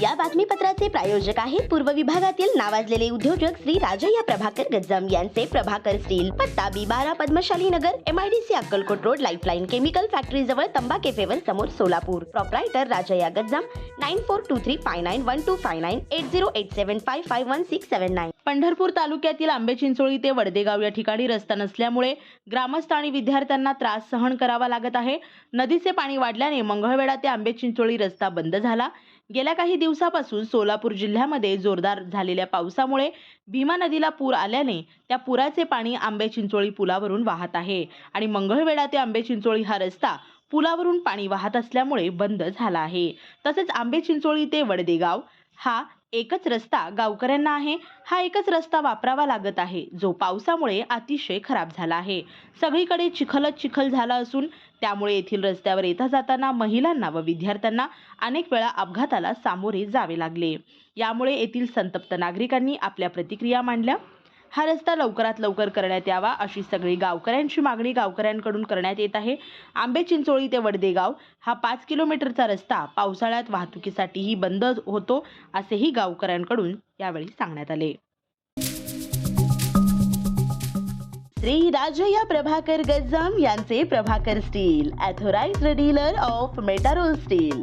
या बातमीपत्राचे प्रायोजक आहेत. पूर्व विभागातील नावाजलेले उद्योजक श्री राजय्या प्रभाकर गज्जम यांचे प्रभाकर स्टील पत्ता बी बारा Padmashali Nagar MIDC Akkalkot road lifeline chemical factory जवळ तंबा केफेवर समोर Solapur. Proprietor Rajayya Gajjam nine four two three five nine one two five nine eight zero eight seven five five one six seven nine Pandharpur तालुक्यातील आंबेचिंचोळी ते वडदेगाव या ठिकाणी रस्ता नसल्यामुळे ग्रामस्थ आणि विद्यार्थ्यांना त्रास सहन करावा लागत आहे. नदीचे पाणी वाढल्याने मंगळवेढा ते आंबेचिंचोळी रस्ता बंद झाला. गेल्या काही दिवसापासून सोलापूर जिल्ह्यामध्ये जोरदार झालेल्या पावसामुळे भीमा नदीला पूर आल्याने त्या पुराचे पाणी आंबेचिंचोळी पुलावरून वाहत आहे आणि मंगळवेढा ते आंबेचिंचोळी हा रस्ता पुलावरून पाणी वाहत असल्यामुळे बंद झाला आहे. तसेच आंबेचिंचोळी ते वडदेगाव हा एकच रस्ता गावकऱ्यांना आहे हा एकच रस्ता वापरावा लागत आहे जो पावसामुळे अतिशय खराब झाला आहे. सगळीकडे चिखलच चिखल झाला असून त्यामुळे येथील रस्त्यावर येता जाताना महिलांना व विद्यार्थ्यांना अनेक वेळा अपघाताला सामोरे जावे लागले. यामुळे येथील संतप्त नागरिकांनी आपल्या प्रतिक्रिया मांडल्या. हा रस्ता लवकरात लवकर करण्यात यावा अशी सगळी गावकऱ्यांची मागणी गावकऱ्यांकडून करण्यात येत आहे. आंबे चिंचोळी ते वडदेगाव हा पाच किलोमीटरचा रस्ता पावसाळ्यात वाहतुकीसाठीही बंद होतो असेही गावकऱ्यांकडून यावेळी सांगण्यात आले. श्री राजया प्रभाकर गज्जम यांचे Prabhakar steel authorized dealer of Metarol steel.